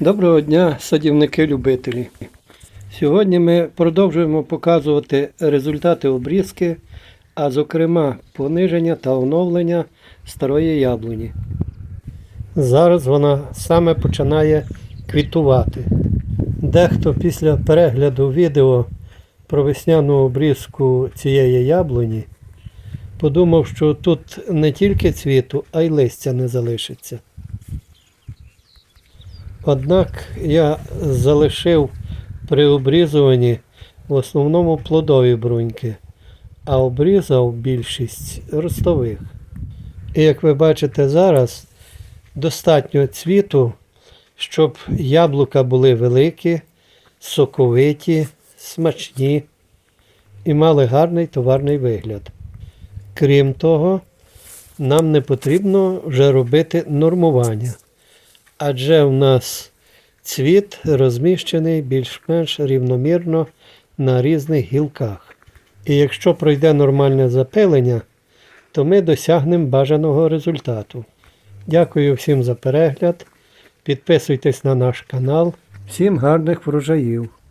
Доброго дня, садівники-любителі. Сьогодні ми продовжуємо показувати результати обрізки, а зокрема пониження та оновлення старої яблуні. Зараз вона саме починає квітувати. Дехто після перегляду відео про весняну обрізку цієї яблуні подумав, що тут не тільки цвіту, а й листя не залишиться. Однак я залишив при обрізуванні в основному плодові бруньки, а обрізав більшість ростових. І як ви бачите зараз, достатньо цвіту, щоб яблука були великі, соковиті, смачні і мали гарний товарний вигляд. Крім того, нам не потрібно вже робити нормування адже в нас цвіт розміщений більш-менш рівномірно на різних гілках. І якщо пройде нормальне запилення, то ми досягнемо бажаного результату. Дякую всім за перегляд. Підписуйтесь на наш канал. Всім гарних врожаїв!